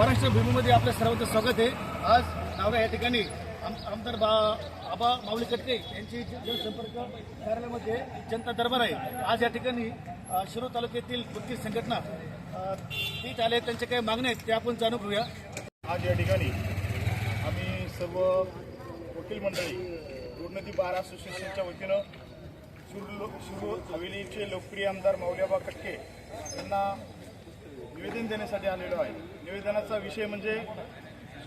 महाराष्ट्र भूमीमध्ये आपल्या सर्वांचं स्वागत आहे. आज नावगा या ठिकाणी आम- आमदार बा आबा माऊली कटके यांची जनसंपर्क कार्यालयामध्ये जनता दरबार आहे. आज या ठिकाणी शिरो तालुक्यातील वकील संघटना अ, तीच आले त्यांच्या काही मागण्या आहेत त्या आपण जाणून घेऊया. आज या ठिकाणी आम्ही सर्व वकील मंडळी दुर्नदी बार असोसिएशनच्या वतीनं शिरू शिरू हवेलीचे लोकप्रिय आमदार माऊलीबा कटके यांना निवेदन देण्यासाठी आलेलो आहे. निवेदनाचा विषय म्हणजे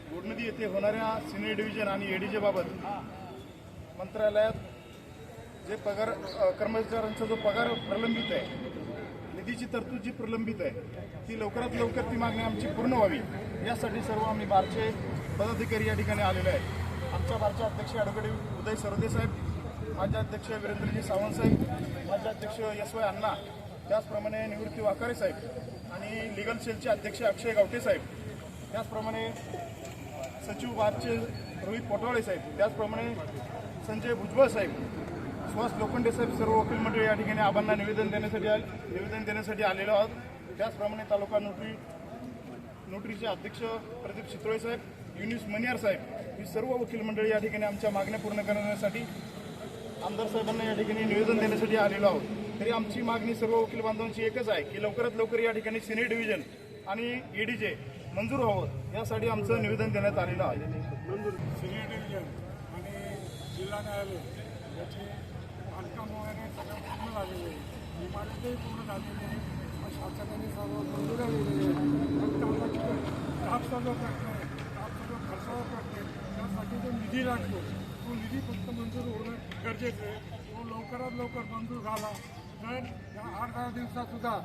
गोडनदी येथे होणाऱ्या सिनियर डिव्हिजन आणि एडीजेबाबत मंत्रालयात जे पगार कर्मचाऱ्यांचा जो पगार प्रलंबित आहे निधीची तरतूद जी प्रलंबित आहे ती लवकरात लवकर ती मागणी आमची पूर्ण व्हावी. यासाठी सर्व आम्ही बारचे पदाधिकारी या ठिकाणी आलेले आहेत. आमच्या बारचे अध्यक्ष ॲडव्होकेट उदय सरदे साहेब माझे अध्यक्ष वीरेंद्रजी सावंत साहेब माझे अध्यक्ष एस वाय अण्णा त्याचप्रमाणे निवृत्ती वाकारे साहेब आणि लिगल सेलचे अध्यक्ष अक्षय गावटे साहेब त्याचप्रमाणे सचिव बारचे रोहित पोटवाळे साहेब त्याचप्रमाणे संजय भुजबळ साहेब सुहास लोखंडे साहेब सर्व वकील मंडळी या ठिकाणी आबांना निवेदन देण्यासाठी निवेदन देण्यासाठी आलेलो आहोत. त्याचप्रमाणे तालुका नोटरी नोटरीचे अध्यक्ष प्रदीप चितोळे साहेब युनिस मनियार साहेब ही सर्व वकील मंडळी या ठिकाणी आमच्या मागण्या पूर्ण करण्यासाठी आमदार साहेबांना या ठिकाणी निवेदन देण्यासाठी आलेलो आहोत. तरी आमची मागणी सर्व वकील बांधवांची एकच आहे की लवकरात लवकर या ठिकाणी सिनियर डिव्हिजन आणि ईडीजे मंजूर व्हावं यासाठी आमचं निवेदन देण्यात आलेलं आहे. सिनियर डिव्हिजन आणि जिल्हा न्यायालय याचे बांधकाम वगैरे सगळं पूर्ण झालेलं आहे. इमारतही पूर्ण झालेली आहे. शासनाने सर्व मंजुऱ्या दिलेल्या प्रश्न आहे. स्टाफचा खर्चाचा प्रश्न आहे. त्यासाठी जो निधी लागतो. तो निधी फक्त मंजूर होणं गरजेचं आहे. तो लवकरात लवकर मंजूर झाला तर या आठ दहा दिवसातसुद्धा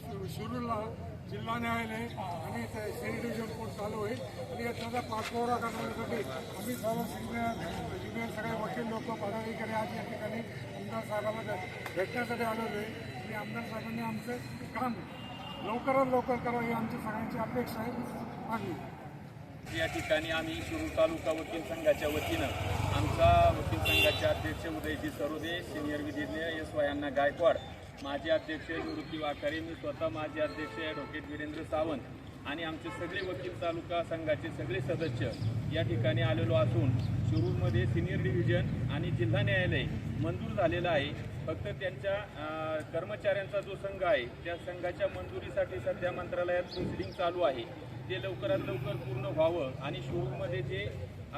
शि- शिरूरला जिल्हा न्यायालय आणि सेनी डिव्हिजन कोर्ट चालू होईल. आणि याचा पाठपुरावा करण्यासाठी आम्ही सर्व सिनियर सगळे वकील लोक पदाधिकारी आज या ठिकाणी आमदार साहेबांना भेटण्यासाठी आलेलो आहे. आणि आमदार साहेबांनी आमचं काम लवकरात लवकर करावं ही आमची सगळ्यांची अपेक्षा आहे. मागणी. या ठिकाणी आम्ही शिरूर तालुका वकील संघाच्या वतीनं आमचा वकील संघाचे अध्यक्ष उदयजी सरोदे सिनियर विधिज्ञ एस वायांना गायकवाड माजी अध्यक्ष निवृत्ती वाकारे मी स्वतः माजी अध्यक्ष ॲडव्होकेट वीरेंद्र सावंत आणि आमचे सगळे वकील तालुका संघाचे सगळे सदस्य या ठिकाणी आलेलो असून शिरूरमध्ये सिनियर डिव्हिजन आणि जिल्हा न्यायालय मंजूर झालेलं आहे. फक्त त्यांच्या कर्मचाऱ्यांचा जो संघ आहे त्या संघाच्या मंजुरीसाठी सध्या मंत्रालयात प्रोसिडिंग चालू आहे. ते लवकरात लवकर पूर्ण व्हावं आणि शिरूरमध्ये जे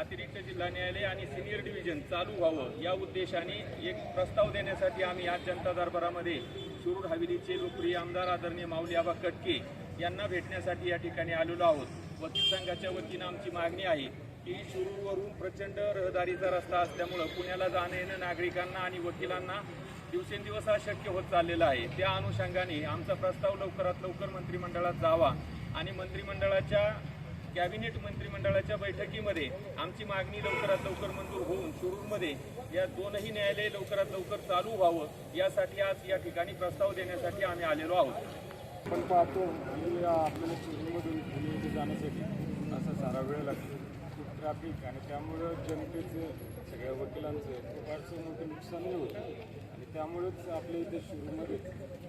अतिरिक्त जिल्हा न्यायालय आणि सिनियर डिव्हिजन चालू व्हावं या उद्देशाने एक प्रस्ताव देण्यासाठी आम्ही आज जनता दरबारामध्ये शिरूर हवेलीचे लोकप्रिय आमदार आदरणीय माऊली आबा कटके यांना भेटण्यासाठी या ठिकाणी आलेलो आहोत. वकील संघाच्या वतीनं आमची मागणी आहे की शिरूरवरून प्रचंड रहदारीचा रस्ता असल्यामुळं पुण्याला जाणं येणं नागरिकांना आणि वकिलांना दिवसेंदिवस अशक्य होत चाललेला आहे. त्या अनुषंगाने आमचा प्रस्ताव लवकरात लवकर मंत्रिमंडळात जावा आणि मंत्रिमंडळाच्या कॅबिनेट मंत्रिमंडळाच्या बैठकीमध्ये आमची मागणी लवकरात लवकर मंजूर होऊन शिरूरमध्ये या दोनही न्यायालय लवकरात लवकर चालू व्हावं यासाठी आज या ठिकाणी प्रस्ताव देण्यासाठी आम्ही आलेलो आहोत. आपण पाहतो आपल्याला शिरूरमधून पुणे येथे जाण्यासाठी असा सारा वेळ लागतो. खूप ट्रॅफिक आणि त्यामुळं जनतेचं सगळ्या वकिलांचं फारसं मोठं नुकसानही होतं. आणि त्यामुळेच आपल्या इथे शिरूरमध्ये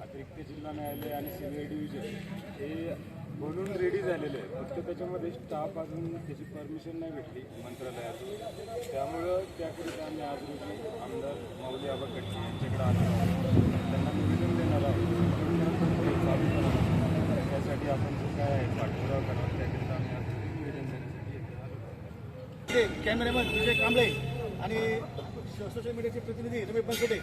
अतिरिक्त जिल्हा न्यायालय आणि सिनियर डिव्हिजन हे बनून रेडी झालेले आहे फक्त त्याच्यामध्ये स्टाफ अजून त्याची परमिशन नाही भेटली मंत्रालयातून. त्यामुळं त्याकरिता आम्ही आज रोजी आमदार माऊली आबा कटके यांच्याकडे आलो आहोत. त्यांना निवेदन देणार आहोत. चालू करावं त्यासाठी आपण जे काय आहे पाठपुरावा करणार त्याकरिता आम्ही आज निवेदन देण्यासाठी येथे कॅमेरामॅन विजय कांबळे आणि सोशल मीडियाचे प्रतिनिधी रमेश बनसोडे.